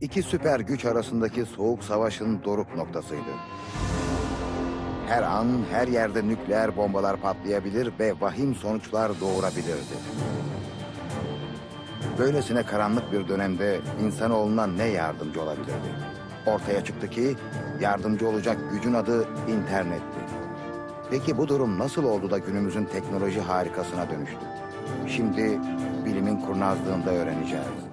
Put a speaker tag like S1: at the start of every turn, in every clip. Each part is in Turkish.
S1: iki süper güç arasındaki soğuk savaşın doruk noktasıydı. Her an her yerde nükleer bombalar patlayabilir ve vahim sonuçlar doğurabilirdi. Böylesine karanlık bir dönemde insanoğluna ne yardımcı olabilirdi? Ortaya çıktı ki yardımcı olacak gücün adı internetti. Peki bu durum nasıl oldu da günümüzün teknoloji harikasına dönüştü? Şimdi bilimin kurnazlığında öğreneceğiz.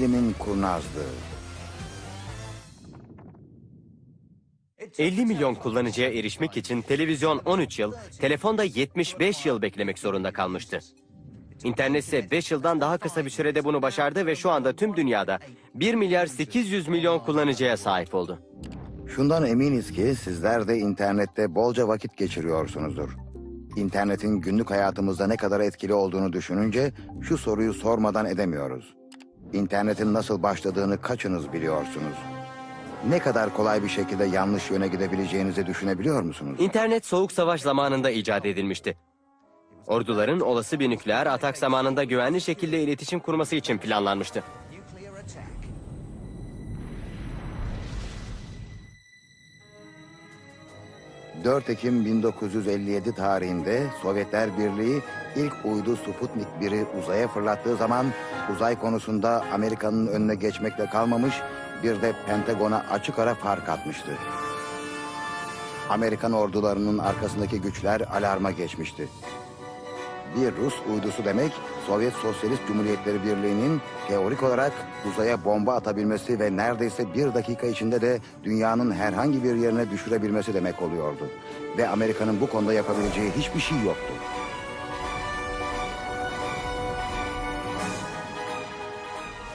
S1: Bilimin kurnazlığı.
S2: 50 milyon kullanıcıya erişmek için televizyon 13 yıl, telefonda 75 yıl beklemek zorunda kalmıştı. İnternet ise 5 yıldan daha kısa bir sürede bunu başardı ve şu anda tüm dünyada 1 milyar 800 milyon kullanıcıya sahip oldu.
S1: Şundan eminiz ki sizler de internette bolca vakit geçiriyorsunuzdur. İnternetin günlük hayatımızda ne kadar etkili olduğunu düşününce şu soruyu sormadan edemiyoruz. İnternetin nasıl başladığını kaçınız biliyorsunuz? Ne kadar kolay bir şekilde yanlış yöne gidebileceğinizi düşünebiliyor musunuz?
S2: İnternet soğuk savaş zamanında icat edilmişti. Orduların olası bir nükleer atak zamanında güvenli şekilde iletişim kurması için planlanmıştı.
S1: 4 Ekim 1957 tarihinde Sovyetler Birliği ilk uydu Sputnik 1'i uzaya fırlattığı zaman uzay konusunda Amerika'nın önüne geçmekle kalmamış bir de Pentagon'a açık ara fark atmıştı. Amerikan ordularının arkasındaki güçler alarma geçmişti. Bir Rus uydusu demek Sovyet Sosyalist Cumhuriyetleri Birliği'nin teorik olarak uzaya bomba atabilmesi ve neredeyse bir dakika içinde de dünyanın herhangi bir yerine düşürebilmesi demek oluyordu. Ve Amerika'nın bu konuda yapabileceği hiçbir şey yoktu.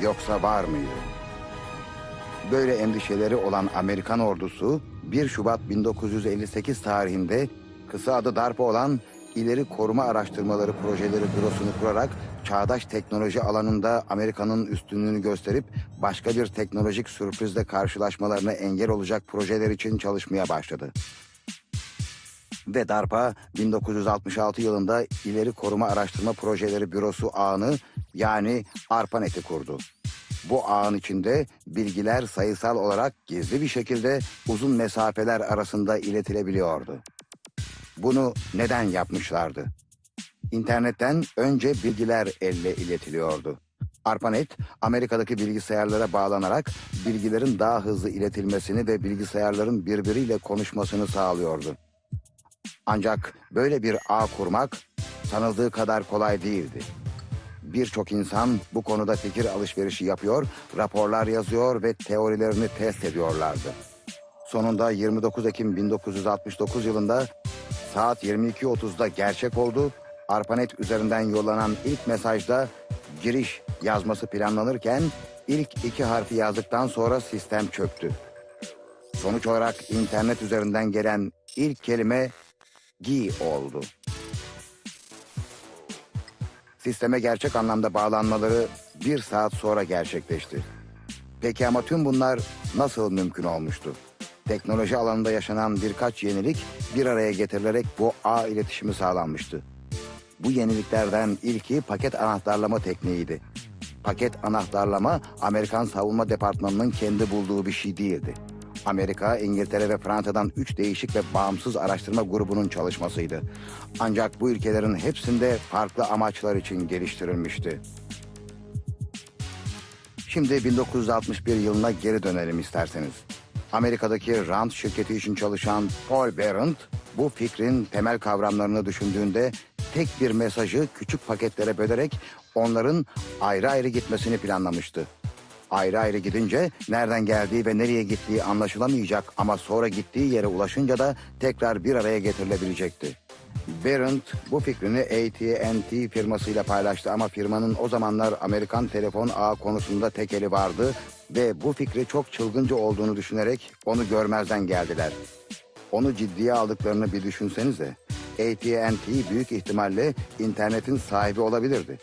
S1: Yoksa var mıydı? Böyle endişeleri olan Amerikan ordusu 1 Şubat 1958 tarihinde kısa adı DARPA olan İleri Koruma Araştırmaları Projeleri Bürosunu kurarak çağdaş teknoloji alanında Amerika'nın üstünlüğünü gösterip başka bir teknolojik sürprizle karşılaşmalarına engel olacak projeler için çalışmaya başladı. Ve DARPA 1966 yılında İleri Koruma Araştırma Projeleri Bürosu ağını yani ARPANET'i kurdu. Bu ağın içinde bilgiler sayısal olarak gizli bir şekilde uzun mesafeler arasında iletilebiliyordu. Bunu neden yapmışlardı? İnternetten önce bilgiler elle iletiliyordu. ARPANET, Amerika'daki bilgisayarlara bağlanarak bilgilerin daha hızlı iletilmesini ve bilgisayarların birbiriyle konuşmasını sağlıyordu. Ancak böyle bir ağ kurmak sanıldığı kadar kolay değildi. Birçok insan bu konuda fikir alışverişi yapıyor, raporlar yazıyor ve teorilerini test ediyorlardı. Sonunda 29 Ekim 1969 yılında saat 22.30'da gerçek oldu. ARPANET üzerinden yollanan ilk mesajda giriş yazması planlanırken ilk iki harfi yazdıktan sonra sistem çöktü. Sonuç olarak internet üzerinden gelen ilk kelime gi oldu. Sisteme gerçek anlamda bağlanmaları bir saat sonra gerçekleşti. Peki ama tüm bunlar nasıl mümkün olmuştu? Teknoloji alanında yaşanan birkaç yenilik bir araya getirilerek bu ağ iletişimi sağlanmıştı. Bu yeniliklerden ilki paket anahtarlama tekniğiydi. Paket anahtarlama Amerikan Savunma Departmanı'nın kendi bulduğu bir şey değildi. Amerika, İngiltere ve Fransa'dan üç değişik ve bağımsız araştırma grubunun çalışmasıydı. Ancak bu ülkelerin hepsinde farklı amaçlar için geliştirilmişti. Şimdi 1961 yılına geri dönelim isterseniz. Amerika'daki Rand şirketi için çalışan Paul Berendt bu fikrin temel kavramlarını düşündüğünde tek bir mesajı küçük paketlere bölerek onların ayrı ayrı gitmesini planlamıştı. Ayrı ayrı gidince nereden geldiği ve nereye gittiği anlaşılamayacak ama sonra gittiği yere ulaşınca da tekrar bir araya getirilebilecekti. Berendt bu fikrini AT&T firmasıyla paylaştı ama firmanın o zamanlar Amerikan telefon ağı konusunda tek eli vardı ve bu fikri çok çılgınca olduğunu düşünerek onu görmezden geldiler. Onu ciddiye aldıklarını bir düşünsenize. AT&T büyük ihtimalle internetin sahibi olabilirdi.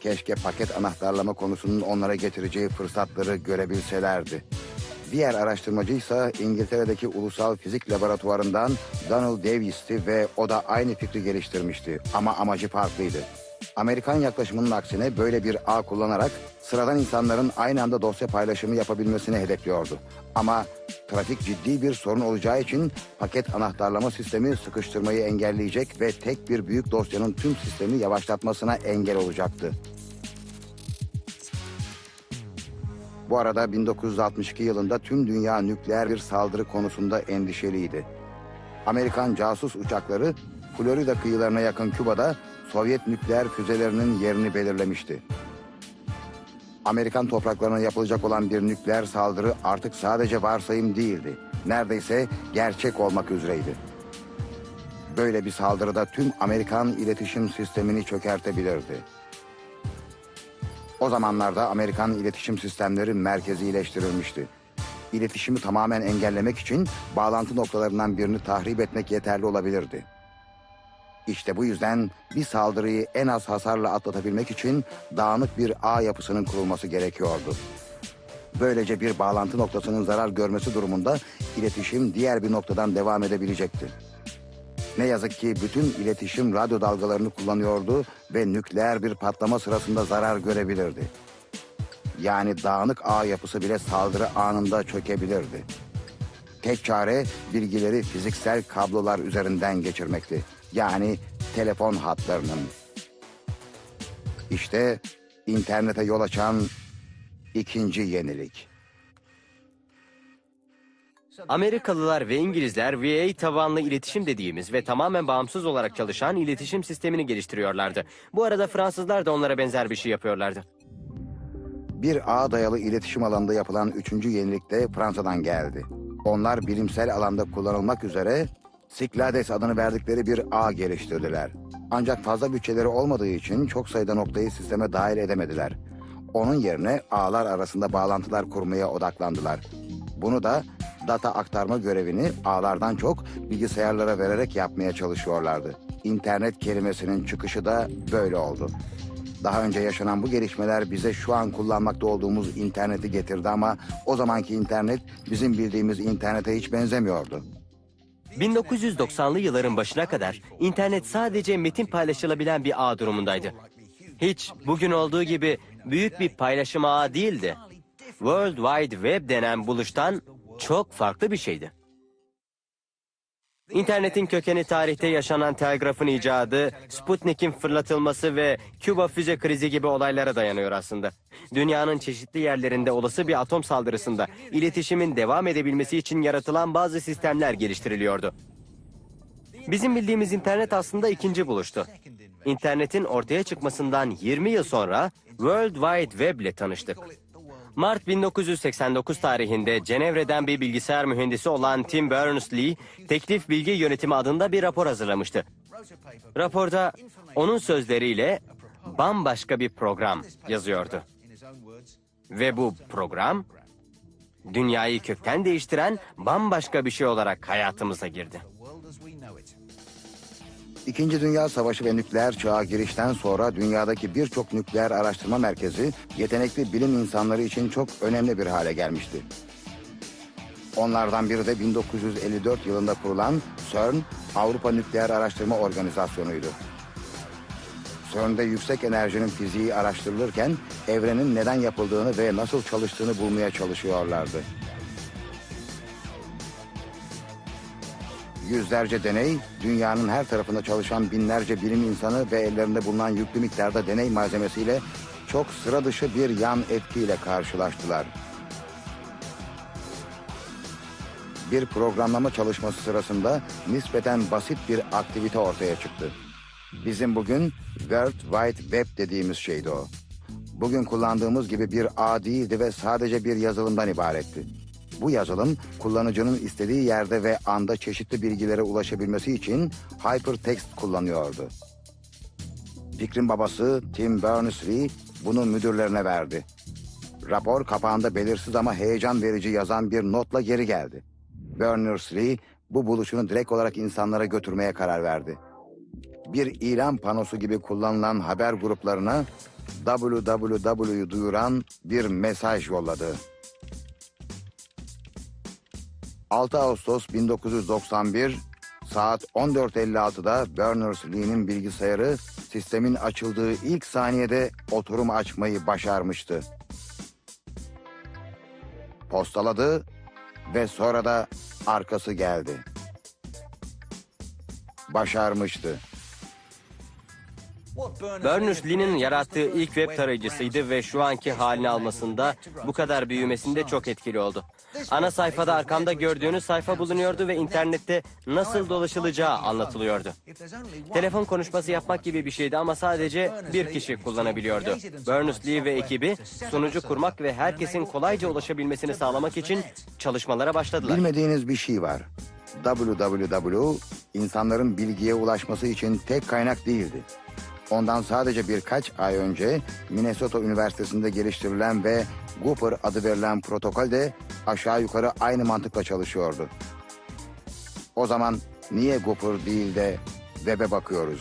S1: Keşke paket anahtarlama konusunun onlara getireceği fırsatları görebilselerdi. Diğer araştırmacı ise İngiltere'deki Ulusal Fizik Laboratuvarı'ndan Donald Davis'ti ve o da aynı fikri geliştirmişti ama amacı farklıydı. Amerikan yaklaşımının aksine böyle bir ağ kullanarak sıradan insanların aynı anda dosya paylaşımı yapabilmesini hedefliyordu. Ama trafik ciddi bir sorun olacağı için paket anahtarlama sistemi sıkıştırmayı engelleyecek ve tek bir büyük dosyanın tüm sistemi yavaşlatmasına engel olacaktı. Bu arada 1962 yılında tüm dünya nükleer bir saldırı konusunda endişeliydi. Amerikan casus uçakları Florida kıyılarına yakın Küba'da Sovyet nükleer füzelerinin yerini belirlemişti. Amerikan topraklarına yapılacak olan bir nükleer saldırı artık sadece varsayım değildi. Neredeyse gerçek olmak üzereydi. Böyle bir saldırıda tüm Amerikan iletişim sistemini çökertebilirdi. O zamanlarda Amerikan iletişim sistemleri merkezileştirilmişti. İletişimi tamamen engellemek için bağlantı noktalarından birini tahrip etmek yeterli olabilirdi. İşte bu yüzden bir saldırıyı en az hasarla atlatabilmek için dağınık bir ağ yapısının kurulması gerekiyordu. Böylece bir bağlantı noktasının zarar görmesi durumunda iletişim diğer bir noktadan devam edebilecekti. Ne yazık ki bütün iletişim radyo dalgalarını kullanıyordu ve nükleer bir patlama sırasında zarar görebilirdi. Yani dağınık ağ yapısı bile saldırı anında çökebilirdi. Tek çare bilgileri fiziksel kablolar üzerinden geçirmekti. Yani telefon hatlarının. İşte internete yol açan ikinci yenilik.
S2: Amerikalılar ve İngilizler VA tabanlı iletişim dediğimiz ve tamamen bağımsız olarak çalışan iletişim sistemini geliştiriyorlardı. Bu arada Fransızlar da onlara benzer bir şey yapıyorlardı.
S1: Bir ağ dayalı iletişim alanında yapılan üçüncü yenilik de Fransa'dan geldi. Onlar bilimsel alanda kullanılmak üzere Cyclades adını verdikleri bir ağ geliştirdiler. Ancak fazla bütçeleri olmadığı için çok sayıda noktayı sisteme dahil edemediler. Onun yerine ağlar arasında bağlantılar kurmaya odaklandılar. Bunu da data aktarma görevini ağlardan çok bilgisayarlara vererek yapmaya çalışıyorlardı. İnternet kelimesinin çıkışı da böyle oldu. Daha önce yaşanan bu gelişmeler bize şu an kullanmakta olduğumuz interneti getirdi ama o zamanki internet bizim bildiğimiz internete hiç benzemiyordu.
S2: 1990'lı yılların başına kadar internet sadece metin paylaşılabilen bir ağ durumundaydı. Hiç bugün olduğu gibi büyük bir paylaşım ağı değildi. World Wide Web denen buluştan çok farklı bir şeydi. İnternetin kökeni tarihte yaşanan telgrafın icadı, Sputnik'in fırlatılması ve Küba füze krizi gibi olaylara dayanıyor aslında. Dünyanın çeşitli yerlerinde olası bir atom saldırısında iletişimin devam edebilmesi için yaratılan bazı sistemler geliştiriliyordu. Bizim bildiğimiz internet aslında ikinci buluştu. İnternetin ortaya çıkmasından 20 yıl sonra World Wide Web ile tanıştık. Mart 1989 tarihinde Cenevre'den bir bilgisayar mühendisi olan Tim Berners-Lee, Teklif Bilgi Yönetimi adında bir rapor hazırlamıştı. Raporda onun sözleriyle bambaşka bir program yazıyordu. Ve bu program dünyayı kökten değiştiren bambaşka bir şey olarak hayatımıza girdi.
S1: İkinci Dünya Savaşı ve nükleer çağa girişten sonra dünyadaki birçok nükleer araştırma merkezi yetenekli bilim insanları için çok önemli bir hale gelmişti. Onlardan biri de 1954 yılında kurulan CERN, Avrupa Nükleer Araştırma Organizasyonu'ydu. CERN'de yüksek enerjinin fiziği araştırılırken evrenin neden yapıldığını ve nasıl çalıştığını bulmaya çalışıyorlardı. Yüzlerce deney, dünyanın her tarafında çalışan binlerce bilim insanı ve ellerinde bulunan yüklü miktarda deney malzemesiyle çok sıra dışı bir yan etkiyle karşılaştılar. Bir programlama çalışması sırasında nispeten basit bir aktivite ortaya çıktı. Bizim bugün World Wide Web dediğimiz şeydi o. Bugün kullandığımız gibi bir ağ değildi ve sadece bir yazılımdan ibaretti. Bu yazılım kullanıcının istediği yerde ve anda çeşitli bilgilere ulaşabilmesi için hypertext kullanıyordu. Fikrin babası Tim Berners-Lee bunu müdürlerine verdi. Rapor kapağında belirsiz ama heyecan verici yazan bir notla geri geldi. Berners-Lee bu buluşunu direkt olarak insanlara götürmeye karar verdi. Bir ilan panosu gibi kullanılan haber gruplarına www'yu duyuran bir mesaj yolladı. 6 Ağustos 1991 saat 14.56'da Berners-Lee'nin bilgisayarı sistemin açıldığı ilk saniyede oturum açmayı başarmıştı. Postaladı ve sonra da arkası geldi. Başarmıştı.
S2: Berners-Lee'nin yarattığı ilk web tarayıcısıydı ve şu anki halini almasında bu kadar büyümesinde çok etkili oldu. Ana sayfada arkamda gördüğünüz sayfa bulunuyordu ve internette nasıl dolaşılacağı anlatılıyordu. Telefon konuşması yapmak gibi bir şeydi ama sadece bir kişi kullanabiliyordu. Berners-Lee ve ekibi sunucu kurmak ve herkesin kolayca ulaşabilmesini sağlamak için çalışmalara başladılar.
S1: Bilmediğiniz bir şey var. www insanların bilgiye ulaşması için tek kaynak değildi. Ondan sadece birkaç ay önce Minnesota Üniversitesi'nde geliştirilen ve Gooper adı verilen protokol de aşağı yukarı aynı mantıkla çalışıyordu. O zaman niye Gooper değil de web'e bakıyoruz?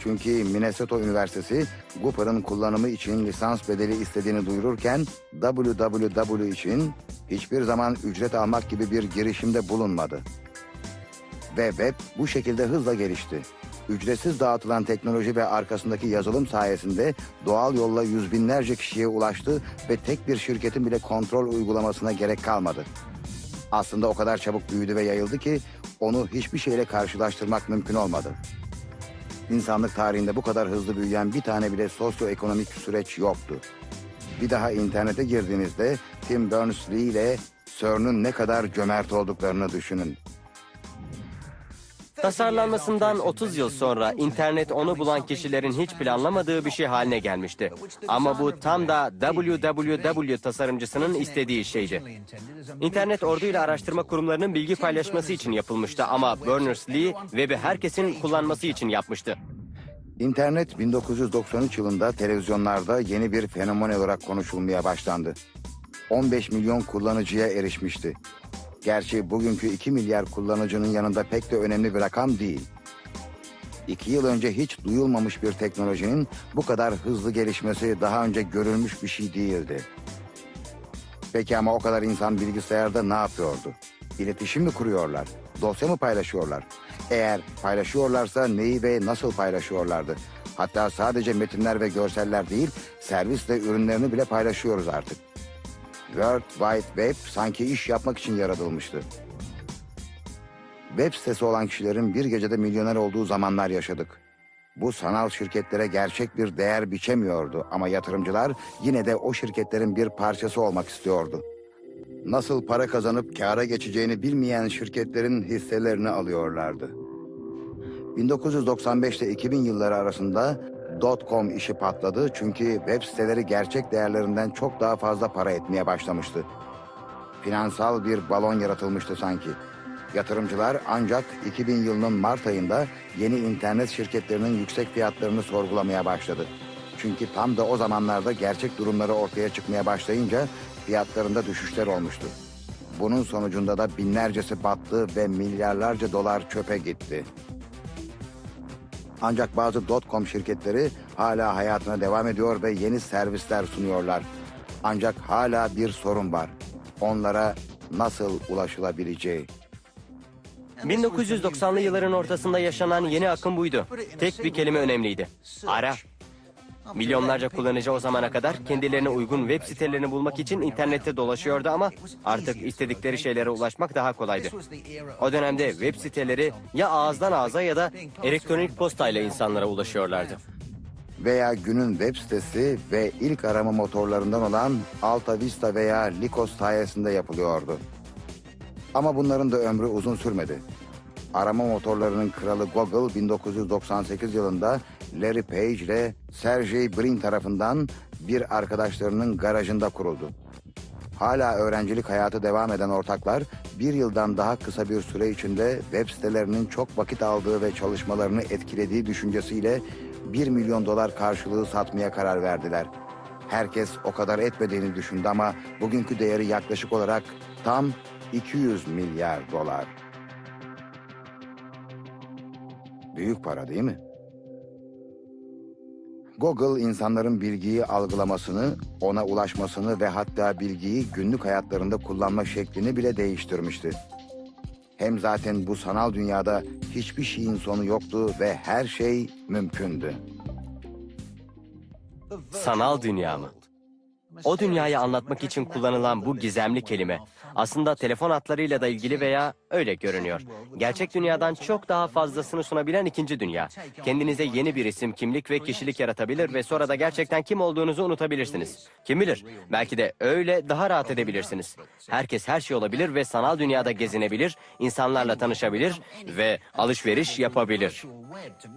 S1: Çünkü Minnesota Üniversitesi Gooper'ın kullanımı için lisans bedeli istediğini duyururken www için hiçbir zaman ücret almak gibi bir girişimde bulunmadı. Ve web bu şekilde hızla gelişti. Ücretsiz dağıtılan teknoloji ve arkasındaki yazılım sayesinde doğal yolla yüz binlerce kişiye ulaştı ve tek bir şirketin bile kontrol uygulamasına gerek kalmadı. Aslında o kadar çabuk büyüdü ve yayıldı ki onu hiçbir şeyle karşılaştırmak mümkün olmadı. İnsanlık tarihinde bu kadar hızlı büyüyen bir tane bile sosyoekonomik süreç yoktu. Bir daha internete girdiğinizde Tim Berners-Lee ile CERN'ün ne kadar cömert olduklarını düşünün.
S2: Tasarlanmasından 30 yıl sonra internet onu bulan kişilerin hiç planlamadığı bir şey haline gelmişti. Ama bu tam da www tasarımcısının istediği şeydi. İnternet orduyla araştırma kurumlarının bilgi paylaşması için yapılmıştı ama Berners-Lee web'i herkesin kullanması için yapmıştı.
S1: İnternet 1993 yılında televizyonlarda yeni bir fenomen olarak konuşulmaya başlandı. 15 milyon kullanıcıya erişmişti. Gerçi bugünkü 2 milyar kullanıcının yanında pek de önemli bir rakam değil. İki yıl önce hiç duyulmamış bir teknolojinin bu kadar hızlı gelişmesi daha önce görülmüş bir şey değildi. Peki ama o kadar insan bilgisayarda ne yapıyordu? İletişim mi kuruyorlar? Dosya mı paylaşıyorlar? Eğer paylaşıyorlarsa neyi ve nasıl paylaşıyorlardı? Hatta sadece metinler ve görseller değil, servis ve ürünlerini bile paylaşıyoruz artık. World Wide Web sanki iş yapmak için yaratılmıştı. Web sitesi olan kişilerin bir gecede milyoner olduğu zamanlar yaşadık. Bu sanal şirketlere gerçek bir değer biçemiyordu ama yatırımcılar yine de o şirketlerin bir parçası olmak istiyordu. Nasıl para kazanıp kâra geçeceğini bilmeyen şirketlerin hisselerini alıyorlardı. 1995 ile 2000 yılları arasında .com işi patladı çünkü web siteleri gerçek değerlerinden çok daha fazla para etmeye başlamıştı. Finansal bir balon yaratılmıştı sanki. Yatırımcılar ancak 2000 yılının Mart ayında yeni internet şirketlerinin yüksek fiyatlarını sorgulamaya başladı. Çünkü tam da o zamanlarda gerçek durumları ortaya çıkmaya başlayınca fiyatlarında düşüşler olmuştu. Bunun sonucunda da binlercesi battı ve milyarlarca dolar çöpe gitti. Ancak bazı .com şirketleri hala hayatına devam ediyor ve yeni servisler sunuyorlar. Ancak hala bir sorun var. Onlara nasıl ulaşılabileceği.
S2: 1990'lı yılların ortasında yaşanan yeni akım buydu. Tek bir kelime önemliydi. Ara. Milyonlarca kullanıcı o zamana kadar kendilerine uygun web sitelerini bulmak için internette dolaşıyordu ama artık istedikleri şeylere ulaşmak daha kolaydı. O dönemde web siteleri ya ağızdan ağza ya da elektronik postayla insanlara ulaşıyorlardı.
S1: Veya günün web sitesi ve ilk arama motorlarından olan Alta Vista veya Lycos sayesinde yapılıyordu. Ama bunların da ömrü uzun sürmedi. Arama motorlarının kralı Google 1998 yılında Larry Page ile Sergey Brin tarafından bir arkadaşlarının garajında kuruldu. Hala öğrencilik hayatı devam eden ortaklar bir yıldan daha kısa bir süre içinde web sitelerinin çok vakit aldığı ve çalışmalarını etkilediği düşüncesiyle 1 milyon dolar karşılığı satmaya karar verdiler. Herkes o kadar etmediğini düşündü ama bugünkü değeri yaklaşık olarak tam 200 milyar dolar. Büyük para değil mi? Google insanların bilgiyi algılamasını, ona ulaşmasını ve hatta bilgiyi günlük hayatlarında kullanma şeklini bile değiştirmişti. Hem zaten bu sanal dünyada hiçbir şeyin sonu yoktu ve her şey mümkündü.
S2: Sanal dünya mı? O dünyayı anlatmak için kullanılan bu gizemli kelime aslında telefon hatlarıyla da ilgili veya öyle görünüyor. Gerçek dünyadan çok daha fazlasını sunabilen ikinci dünya. Kendinize yeni bir isim, kimlik ve kişilik yaratabilir ve sonra da gerçekten kim olduğunuzu unutabilirsiniz. Kim bilir? Belki de öyle daha rahat edebilirsiniz. Herkes her şey olabilir ve sanal dünyada gezinebilir, insanlarla tanışabilir ve alışveriş yapabilir.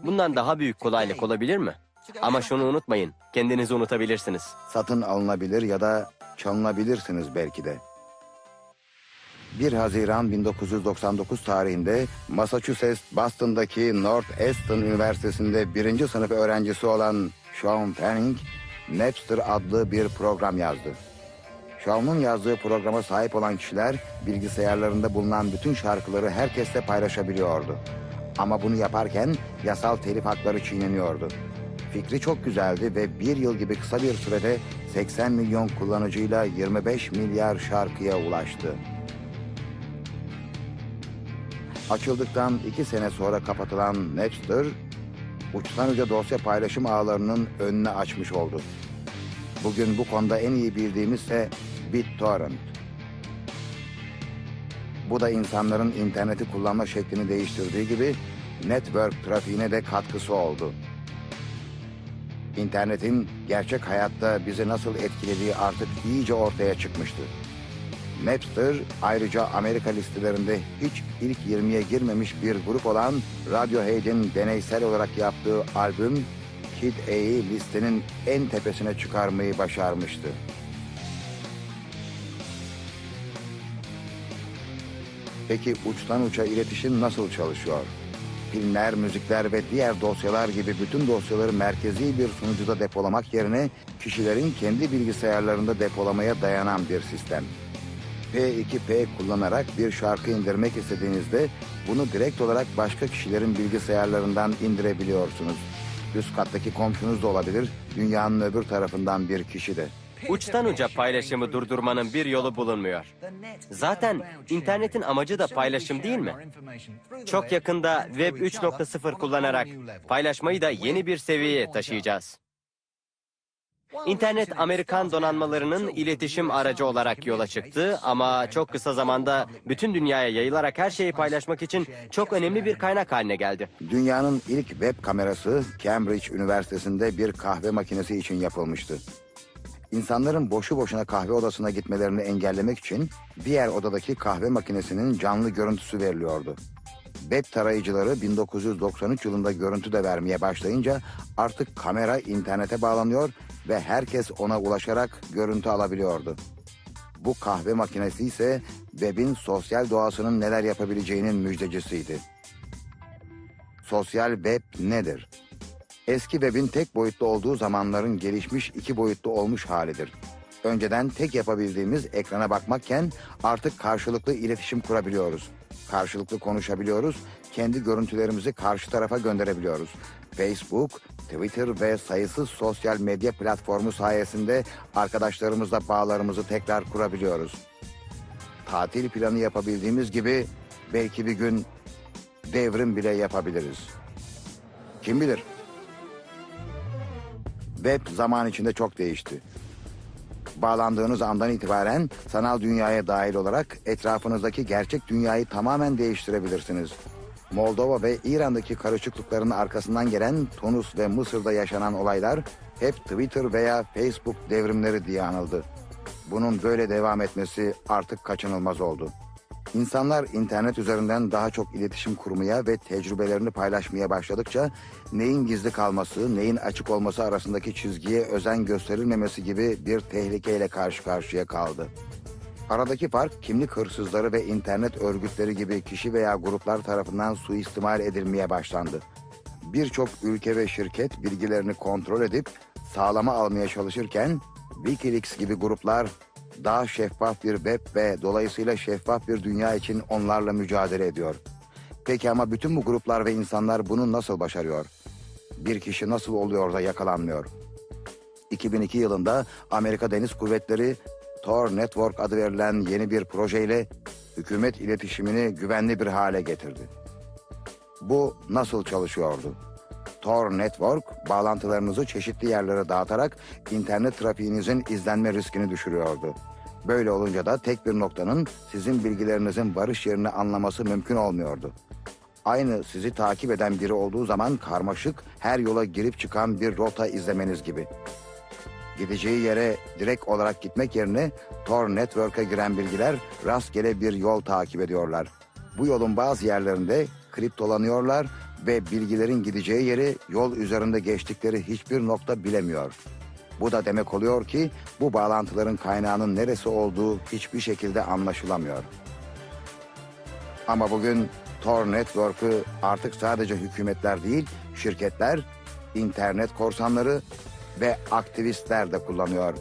S2: Bundan daha büyük kolaylık olabilir mi? Ama şunu unutmayın, kendinizi unutabilirsiniz.
S1: Satın alınabilir ya da çalınabilirsiniz belki de. 1 Haziran 1999 tarihinde Massachusetts Boston'daki Northeastern Üniversitesi'nde birinci sınıf öğrencisi olan Sean Fanning, Napster adlı bir program yazdı. Sean'un yazdığı programa sahip olan kişiler bilgisayarlarında bulunan bütün şarkıları herkesle paylaşabiliyordu. Ama bunu yaparken yasal telif hakları çiğneniyordu. Fikri çok güzeldi ve bir yıl gibi kısa bir sürede 80 milyon kullanıcıyla 25 milyar şarkıya ulaştı. Açıldıktan iki sene sonra kapatılan Napster, uçtan uca dosya paylaşım ağlarının önüne açmış oldu. Bugün bu konuda en iyi bildiğimiz ise BitTorrent. Bu da insanların interneti kullanma şeklini değiştirdiği gibi network trafiğine de katkısı oldu. İnternetin gerçek hayatta bizi nasıl etkilediği artık iyice ortaya çıkmıştı. Napster ayrıca Amerika listelerinde hiç ilk 20'ye girmemiş bir grup olan Radiohead'in deneysel olarak yaptığı albüm Kid A'yı listenin en tepesine çıkarmayı başarmıştı. Peki uçtan uça iletişim nasıl çalışıyor? Filmler, müzikler ve diğer dosyalar gibi bütün dosyaları merkezi bir sunucuda depolamak yerine kişilerin kendi bilgisayarlarında depolamaya dayanan bir sistem. P2P kullanarak bir şarkı indirmek istediğinizde bunu direkt olarak başka kişilerin bilgisayarlarından indirebiliyorsunuz. Üst kattaki komşunuz da olabilir, dünyanın öbür tarafından bir kişi de.
S2: Uçtan uca paylaşımı durdurmanın bir yolu bulunmuyor. Zaten internetin amacı da paylaşım değil mi? Çok yakında Web 3.0 kullanarak paylaşmayı da yeni bir seviyeye taşıyacağız. İnternet Amerikan donanmalarının iletişim aracı olarak yola çıktı ama çok kısa zamanda bütün dünyaya yayılarak her şeyi paylaşmak için çok önemli bir kaynak haline geldi.
S1: Dünyanın ilk web kamerası Cambridge Üniversitesi'nde bir kahve makinesi için yapılmıştı. İnsanların boşu boşuna kahve odasına gitmelerini engellemek için diğer odadaki kahve makinesinin canlı görüntüsü veriliyordu. Web tarayıcıları 1993 yılında görüntü de vermeye başlayınca artık kamera internete bağlanıyor ve herkes ona ulaşarak görüntü alabiliyordu. Bu kahve makinesi ise webin sosyal doğasının neler yapabileceğinin müjdecisiydi. Sosyal web nedir? Eski webin tek boyutlu olduğu zamanların gelişmiş iki boyutlu olmuş halidir. Önceden tek yapabildiğimiz ekrana bakmakken artık karşılıklı iletişim kurabiliyoruz. Karşılıklı konuşabiliyoruz, kendi görüntülerimizi karşı tarafa gönderebiliyoruz. Facebook, Twitter ve sayısız sosyal medya platformu sayesinde arkadaşlarımızla bağlarımızı tekrar kurabiliyoruz. Tatil planı yapabildiğimiz gibi belki bir gün devrim bile yapabiliriz. Kim bilir? Web zaman içinde çok değişti. Bağlandığınız andan itibaren sanal dünyaya dahil olarak etrafınızdaki gerçek dünyayı tamamen değiştirebilirsiniz. Moldova ve İran'daki karışıklıkların arkasından gelen Tunus ve Mısır'da yaşanan olaylar hep Twitter veya Facebook devrimleri diye anıldı. Bunun böyle devam etmesi artık kaçınılmaz oldu. İnsanlar internet üzerinden daha çok iletişim kurmaya ve tecrübelerini paylaşmaya başladıkça neyin gizli kalması, neyin açık olması arasındaki çizgiye özen gösterilmemesi gibi bir tehlikeyle karşı karşıya kaldı. Aradaki fark kimlik hırsızları ve internet örgütleri gibi kişi veya gruplar tarafından suistimal edilmeye başlandı. Birçok ülke ve şirket bilgilerini kontrol edip sağlama almaya çalışırken Wikileaks gibi gruplar daha şeffaf bir web ve dolayısıyla şeffaf bir dünya için onlarla mücadele ediyor. Peki ama bütün bu gruplar ve insanlar bunu nasıl başarıyor? Bir kişi nasıl oluyor da yakalanmıyor? 2002 yılında Amerika Deniz Kuvvetleri Tor Network adı verilen yeni bir projeyle hükümet iletişimini güvenli bir hale getirdi. Bu nasıl çalışıyordu? Tor Network bağlantılarınızı çeşitli yerlere dağıtarak internet trafiğinizin izlenme riskini düşürüyordu. Böyle olunca da tek bir noktanın sizin bilgilerinizin varış yerini anlaması mümkün olmuyordu. Aynı sizi takip eden biri olduğu zaman karmaşık, her yola girip çıkan bir rota izlemeniz gibi. Gideceği yere direkt olarak gitmek yerine Tor Network'a giren bilgiler rastgele bir yol takip ediyorlar. Bu yolun bazı yerlerinde kriptolanıyorlar ve bilgilerin gideceği yeri yol üzerinde geçtikleri hiçbir nokta bilemiyor. Bu da demek oluyor ki bu bağlantıların kaynağının neresi olduğu hiçbir şekilde anlaşılamıyor. Ama bugün Tor Network'ü artık sadece hükümetler değil, şirketler, internet korsanları ve aktivistler de kullanıyor.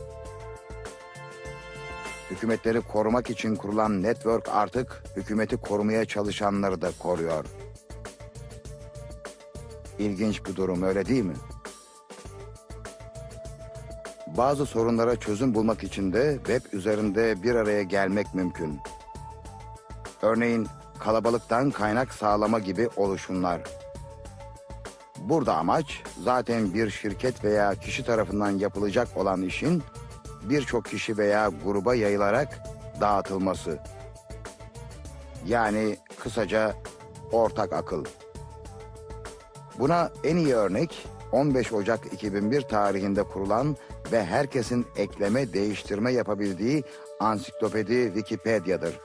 S1: Hükümetleri korumak için kurulan network artık hükümeti korumaya çalışanları da koruyor. İlginç bir durum öyle değil mi? Bazı sorunlara çözüm bulmak için de web üzerinde bir araya gelmek mümkün. Örneğin kalabalıktan kaynak sağlama gibi oluşumlar. Burada amaç zaten bir şirket veya kişi tarafından yapılacak olan işin birçok kişi veya gruba yayılarak dağıtılması. Yani kısaca ortak akıl. Buna en iyi örnek 15 Ocak 2001 tarihinde kurulan ve herkesin ekleme değiştirme yapabildiği ansiklopedi Wikipedia'dır.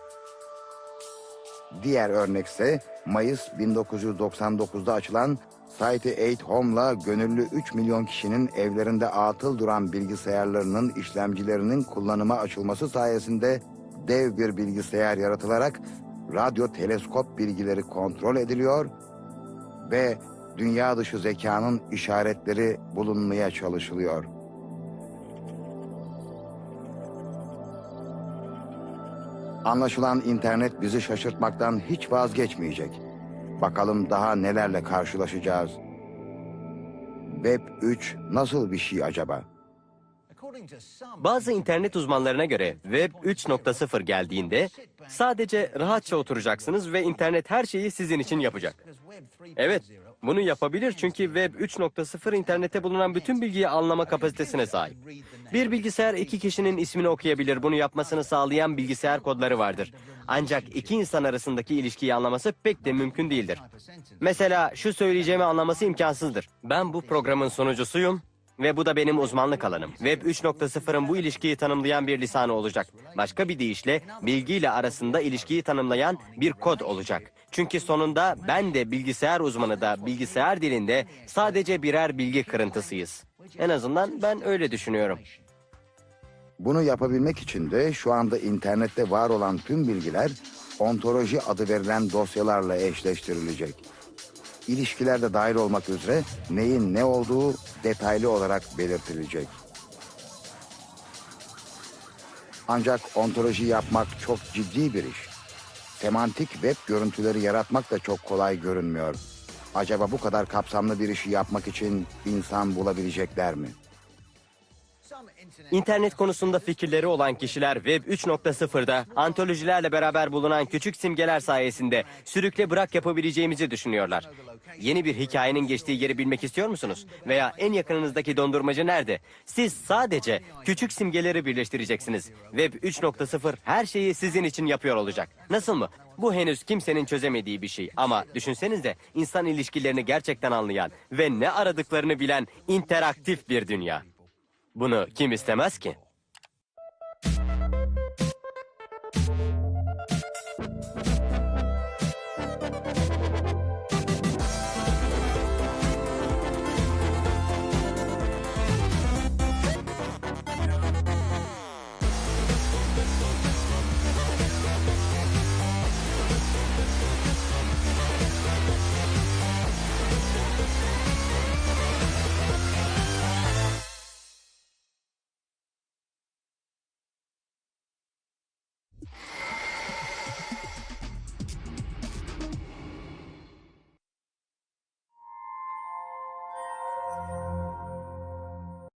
S1: Diğer örnekse Mayıs 1999'da açılan Site 8 Home'la gönüllü 3 milyon kişinin evlerinde atıl duran bilgisayarlarının işlemcilerinin kullanıma açılması sayesinde dev bir bilgisayar yaratılarak radyo teleskop bilgileri kontrol ediliyor ve dünya dışı zekanın işaretleri bulunmaya çalışılıyor. Anlaşılan internet bizi şaşırtmaktan hiç vazgeçmeyecek. Bakalım daha nelerle karşılaşacağız. Web 3 nasıl bir şey acaba?
S2: Bazı internet uzmanlarına göre Web 3.0 geldiğinde sadece rahatça oturacaksınız ve internet her şeyi sizin için yapacak. Evet, bunu yapabilir çünkü Web 3.0 internette bulunan bütün bilgiyi anlama kapasitesine sahip. Bir bilgisayar iki kişinin ismini okuyabilir. Bunu yapmasını sağlayan bilgisayar kodları vardır. Ancak iki insan arasındaki ilişkiyi anlaması pek de mümkün değildir. Mesela şu söyleyeceğimi anlaması imkansızdır. Ben bu programın sunucusuyum ve bu da benim uzmanlık alanım. Web 3.0'ın bu ilişkiyi tanımlayan bir lisanı olacak. Başka bir deyişle bilgiyle arasında ilişkiyi tanımlayan bir kod olacak. Çünkü sonunda ben de bilgisayar uzmanı da bilgisayar dilinde sadece birer bilgi kırıntısıyız. En azından ben öyle düşünüyorum.
S1: Bunu yapabilmek için de şu anda internette var olan tüm bilgiler ontoloji adı verilen dosyalarla eşleştirilecek. İlişkilerde dahil olmak üzere neyin ne olduğu detaylı olarak belirtilecek. Ancak ontoloji yapmak çok ciddi bir iş. Semantik web görüntüleri yaratmak da çok kolay görünmüyor. Acaba bu kadar kapsamlı bir işi yapmak için insan bulabilecekler mi?
S2: İnternet konusunda fikirleri olan kişiler Web 3.0'da antolojilerle beraber bulunan küçük simgeler sayesinde sürükle bırak yapabileceğimizi düşünüyorlar. Yeni bir hikayenin geçtiği yeri bilmek istiyor musunuz? Veya en yakınınızdaki dondurmacı nerede? Siz sadece küçük simgeleri birleştireceksiniz. Web 3.0 her şeyi sizin için yapıyor olacak. Nasıl mı? Bu henüz kimsenin çözemediği bir şey ama düşünsenize insan ilişkilerini gerçekten anlayan ve ne aradıklarını bilen interaktif bir dünya. Bunu kim istemez ki?